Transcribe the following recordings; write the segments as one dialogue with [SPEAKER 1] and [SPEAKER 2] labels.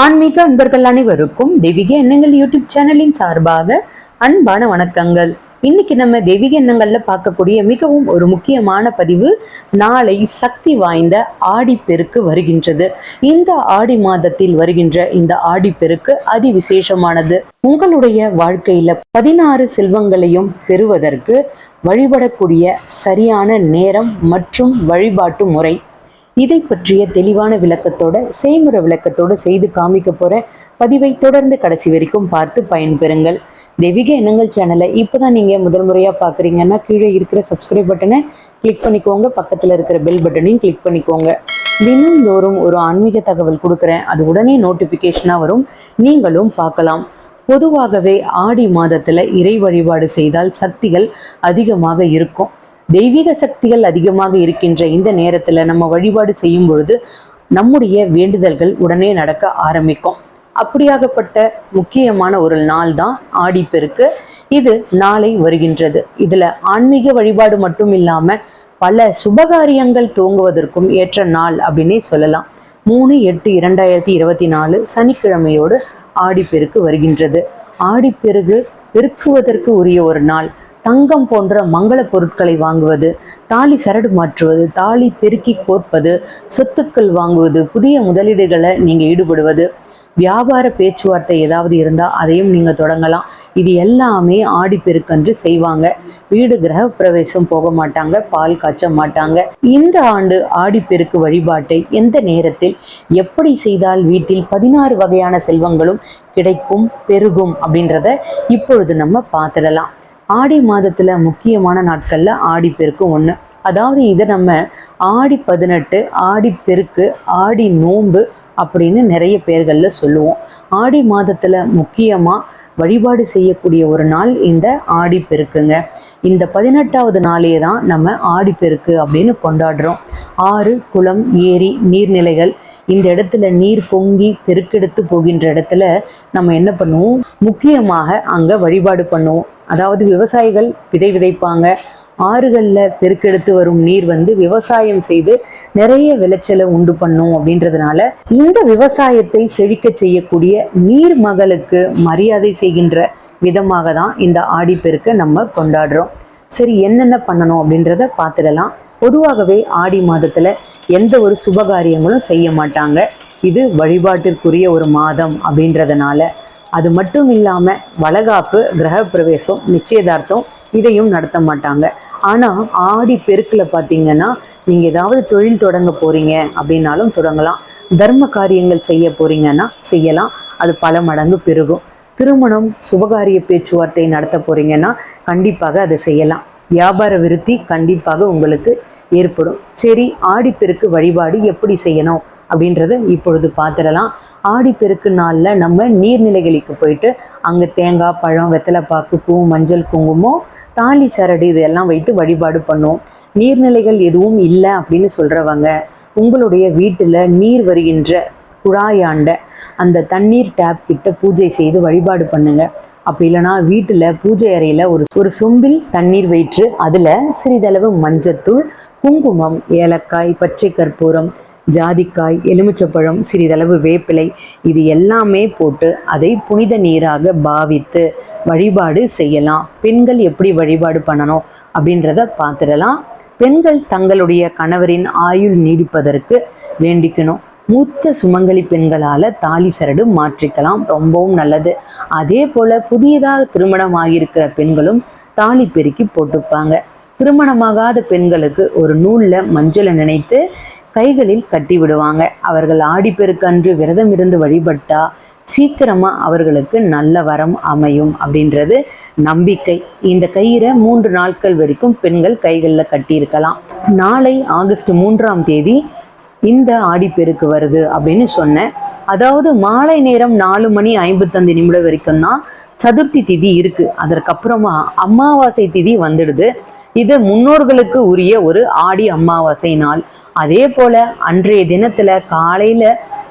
[SPEAKER 1] ஆன்மீக அன்பர்கள் அனைவருக்கும் தெய்வீக எண்ணங்கள் யூடியூப் சேனலின் சார்பாக அன்பான வணக்கங்கள். இன்னைக்கு நம்ம தெய்வீக எண்ணங்கள்ல பார்க்கக்கூடிய மிகவும் ஒரு முக்கியமான பதிவு நாளை சக்தி வாய்ந்த ஆடிப்பெருக்கு வருகின்றது. இந்த ஆடி மாதத்தில் வருகின்ற இந்த ஆடிப்பெருக்கு அதி விசேஷமானது உங்களுடைய வாழ்க்கையில பதினாறு செல்வங்களையும் பெறுவதற்கு வழிபடக்கூடிய சரியான நேரம் மற்றும் வழிபாட்டு முறை இதை பற்றிய தெளிவான விளக்கத்தோட செய்முறை விளக்கத்தோட செய்து காமிக்க போற பதிவை தொடர்ந்து கடைசி வரைக்கும் பார்த்து பயன்பெறுங்கள். தெய்வீக எண்ணங்கள் சேனலை இப்போதான் நீங்கள் முதல் முறையாக பார்க்குறீங்கன்னா கீழே இருக்கிற சப்ஸ்கிரைப் பட்டனை கிளிக் பண்ணிக்கோங்க. பக்கத்தில் இருக்கிற பெல் பட்டனையும் கிளிக் பண்ணிக்கோங்க. தினம்தோறும் ஒரு ஆன்மீக தகவல் கொடுக்குறேன். அது உடனே நோட்டிஃபிகேஷனாக வரும். நீங்களும் பார்க்கலாம். பொதுவாகவே ஆடி மாதத்தில் இறை வழிபாடு செய்தால் சக்திகள் அதிகமாக இருக்கும். தெய்வீக சக்திகள் அதிகமாக இருக்கின்ற இந்த நேரத்துல நம்ம வழிபாடு செய்யும் பொழுது நம்முடைய வேண்டுதல்கள் உடனே நடக்க ஆரம்பிக்கும். அப்படியாகப்பட்ட முக்கியமான ஒரு நாள் தான் ஆடிப்பெருக்கு இது நாளை வருகின்றது. இதுல ஆன்மீக வழிபாடு மட்டும் இல்லாம பல சுபகாரியங்கள் துவங்குவதற்கும் ஏற்ற நாள் அப்படின்னே சொல்லலாம். மூணு எட்டு இரண்டாயிரத்தி இருபத்தி நாலு சனிக்கிழமையோடு ஆடிப்பெருக்கு வருகின்றது. ஆடிப்பெருகு பெருக்குவதற்கு உரிய ஒரு நாள். தங்கம் போன்ற மங்கள பொருட்களை வாங்குவது தாலி சரடு மாற்றுவது தாலி பெருக்கி கோர்ப்பது சொத்துக்கள் வாங்குவது புதிய முதலீடுகளை நீங்க ஈடுபடுவது வியாபார பேச்சுவார்த்தை ஏதாவது இருந்தால் அதையும் நீங்க தொடங்கலாம். இது எல்லாமே ஆடிப்பெருக்கன்று செய்வாங்க. வீடு கிரக பிரவேசம் போக மாட்டாங்க பால் காய்ச்ச மாட்டாங்க. இந்த ஆண்டு ஆடிப்பெருக்கு வழிபாட்டை எந்த நேரத்தில் எப்படி செய்தால் வீட்டில் பதினாறு வகையான செல்வங்களும் கிடைக்கும் பெருகும் அப்படின்றத இப்பொழுது நம்ம பார்த்துடலாம். ஆடி மாதத்தில் முக்கியமான நாட்களில் ஆடி பெருக்கு ஒன்று அதாவது இதை நம்ம ஆடி பதினெட்டு ஆடி பெருக்கு ஆடி நோன்பு அப்படின்னு நிறைய பேர்களில் சொல்லுவோம். ஆடி மாதத்தில் முக்கியமாக வழிபாடு செய்யக்கூடிய ஒரு நாள் இந்த ஆடி பெருக்குங்க. இந்த பதினெட்டாவது நாளே தான் நம்ம ஆடிப்பெருக்கு அப்படின்னு கொண்டாடுறோம். ஆறு குளம் ஏரி நீர்நிலைகள் இந்த இடத்துல நீர் பொங்கி பெருக்கெடுத்து போகின்ற இடத்துல நம்ம என்ன பண்ணுவோம்? முக்கியமாக அங்கே வழிபாடு பண்ணுவோம். அதாவது விவசாயிகள் விதை விதைப்பாங்க. ஆறுகளில் பெருக்கெடுத்து வரும் நீர் வந்து விவசாயம் செய்து நிறைய விளைச்சலை உண்டு பண்ணும் அப்படின்றதுனால இந்த விவசாயத்தை செழிக்க செய்யக்கூடிய நீர் மகளுக்கு மரியாதை செய்கின்ற விதமாக தான் இந்த ஆடிப்பெருக்கை நம்ம கொண்டாடுறோம். சரி என்னென்ன பண்ணணும் அப்படின்றத பார்த்துடலாம். பொதுவாகவே ஆடி மாதத்தில் எந்த ஒரு சுபகாரியங்களும் செய்ய மாட்டாங்க. இது வழிபாட்டிற்குரிய ஒரு மாதம் அப்படின்றதுனால அது மட்டும் இல்லாம வளகாப்பு கிரகப்பிரவேசம் நிச்சயதார்த்தம் இதையும் நடத்த மாட்டாங்க. ஆனா ஆடி பெருக்கில் பார்த்தீங்கன்னா நீங்க ஏதாவது தொழில் தொடங்க போறீங்க அப்படின்னாலும் தொடங்கலாம். தர்ம காரியங்கள் செய்ய போறீங்கன்னா செய்யலாம். அது பல மடங்கு பெருகும். திருமணம் சுபகாரிய பேச்சுவார்த்தை நடத்த போறீங்கன்னா கண்டிப்பாக அதை செய்யலாம். வியாபார விருத்தி கண்டிப்பாக உங்களுக்கு ஏற்படும். சரி ஆடிப்பெருக்கு வழிபாடு எப்படி செய்யணும்? அப்படின்றத இப்பொழுது பார்த்துடலாம். ஆடிப்பெருக்கு நாளில் நம்ம நீர்நிலைகளுக்கு போயிட்டு அங்கே தேங்காய் பழம் வெத்தலைப்பாக்கு பூ மஞ்சள் குங்குமம் தாலி சரடு இதெல்லாம் வைத்து வழிபாடு பண்ணுவோம் நீர்நிலைகள் எதுவும் இல்லை அப்படின்னு சொல்கிறவங்க உங்களுடைய வீட்டில் நீர் வருகின்ற குழாயாண்ட அந்த தண்ணீர் டேப் கிட்ட பூஜை செய்து வழிபாடு பண்ணுங்க. அப்படி இல்லைன்னா வீட்டில் பூஜை அறையில் ஒரு ஒரு சொம்பில் தண்ணீர் வைத்து அதில் சிறிதளவு மஞ்சத்தூள் குங்குமம் ஏலக்காய் பச்சை கற்பூரம் ஜாதிக்காய் எலுமிச்சப்பழம் சிறிதளவு வேப்பிலை இது எல்லாமே போட்டு அதை புனித நீராக பாவித்து வழிபாடு செய்யலாம். பெண்கள் எப்படி வழிபாடு பண்ணணும் அப்படின்றத பார்த்துடலாம். பெண்கள் தங்களுடைய கணவரின் ஆயுள் நீடிப்பதற்கு வேண்டிக்கணும். மூத்த சுமங்கலி பெண்களால் தாலி சரடு மாற்றிக்கலாம் ரொம்பவும் நல்லது. அதே போல் புதியதாக திருமணம் ஆகியிருக்கிற பெண்களும் தாலி பெருக்கி போட்டுப்பாங்க. திருமணமாகாத பெண்களுக்கு ஒரு நூலில் மஞ்சளை நினைத்து கைகளில் கட்டி விடுவாங்க அவர்கள் ஆடிப்பெருக்கன்று விரதம் இருந்து வழிபட்டா சீக்கிரமா அவர்களுக்கு நல்ல வரம் அமையும் அப்படின்றது நம்பிக்கை. இந்த கயிறை மூன்று நாட்கள் வரைக்கும் பெண்கள் கைகளில் கட்டியிருக்கலாம். நாளை ஆகஸ்ட் மூன்றாம் தேதி இந்த ஆடிப்பெருக்கு வருது அப்படின்னு சொன்னேன் அதாவது மாலை நேரம் நாலு மணி ஐம்பத்தஞ்சு நிமிடம் வரைக்கும் தான் சதுர்த்தி திதி இருக்கு. அதற்கப்புறமா அமாவாசை திதி வந்துடுது. இது முன்னோர்களுக்கு உரிய ஒரு ஆடி அமாவாசை நாள். அதே போல அன்றைய தினத்துல காலையில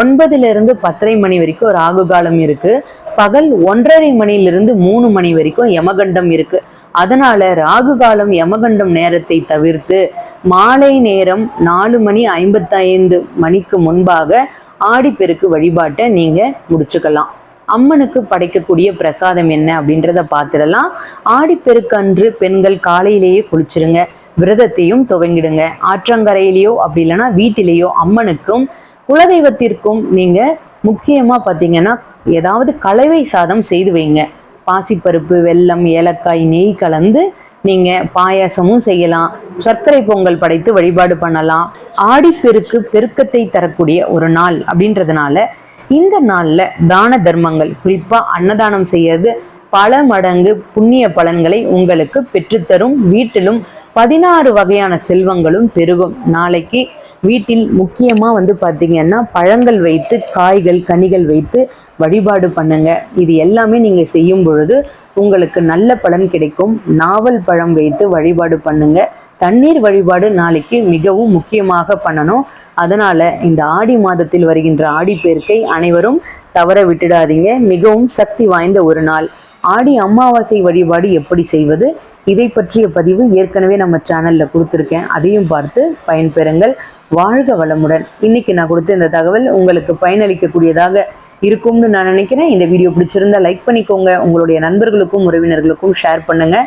[SPEAKER 1] ஒன்பதுல இருந்து பத்தரை மணி வரைக்கும் ராகு காலம் இருக்கு. பகல் ஒன்றரை மணியிலிருந்து மூணு மணி வரைக்கும் யமகண்டம் இருக்கு. அதனால ராகு காலம் யமகண்டம் நேரத்தை தவிர்த்து மாலை நேரம் நாலு மணி ஐம்பத்தைந்து மணிக்கு முன்பாக ஆடிப்பெருக்கு வழிபாட்டை நீங்க முடிச்சுக்கலாம். அம்மனுக்கு படைக்கக்கூடிய பிரசாதம் என்ன அப்படின்றத பார்த்துடலாம். ஆடிப்பெருக்கன்று பெண்கள் காலையிலேயே குளிச்சிருங்க. விரதத்தையும் துவங்கிடுங்க. ஆற்றங்கரையிலேயோ அப்படி இல்லைன்னா வீட்டிலேயோ அம்மனுக்கும் குலதெய்வத்திற்கும் நீங்கள் முக்கியமாக பார்த்தீங்கன்னா ஏதாவது கலவை சாதம் செய்து வைங்க. பாசிப்பருப்பு வெல்லம் ஏலக்காய் நெய் கலந்து நீங்கள் பாயாசமும் செய்யலாம். சர்க்கரை பொங்கல் படைத்து வழிபாடு பண்ணலாம். ஆடிப்பெருக்கு பெருக்கத்தை தரக்கூடிய ஒரு நாள் அப்படின்றதுனால இந்த நாளில் தான தர்மங்கள் குறிப்பாக அன்னதானம் செய்யறது பல மடங்கு புண்ணிய பலன்களை உங்களுக்கு பெற்றுத்தரும். வீட்டிலும் பதினாறு வகையான செல்வங்களும் பெருகும். நாளைக்கு வீட்டில் முக்கியமாக வந்து பார்த்தீங்கன்னா பழங்கள் வைத்து காய்கள் கனிகள் வைத்து வழிபாடு பண்ணுங்க. இது எல்லாமே நீங்கள் செய்யும் பொழுது உங்களுக்கு நல்ல பலன் கிடைக்கும். நாவல் பழம் வைத்து வழிபாடு பண்ணுங்க. தண்ணீர் வழிபாடு நாளைக்கு மிகவும் முக்கியமாக பண்ணணும். அதனால இந்த ஆடி மாதத்தில் வருகின்ற ஆடிப்பெருக்கை அனைவரும் தவற விட்டுடாதீங்க. மிகவும் சக்தி வாய்ந்த ஒரு நாள். ஆடி அமாவாசை வழிபாடு எப்படி செய்வது? இதை பற்றிய பதிவு ஏற்கனவே நம்ம சேனல்ல கொடுத்துருக்கேன். அதையும் பார்த்து பயன்பெறுங்கள். வாழ்க வளமுடன். இன்னைக்கு நான் கொடுத்த இந்த தகவல் உங்களுக்கு பயனளிக்கக்கூடியதாக இருக்கும்னு நான் நினைக்கிறேன். இந்த வீடியோ பிடிச்சிருந்தா லைக் பண்ணிக்கோங்க. உங்களுடைய நண்பர்களுக்கும் உறவினர்களுக்கும் ஷேர் பண்ணுங்கள்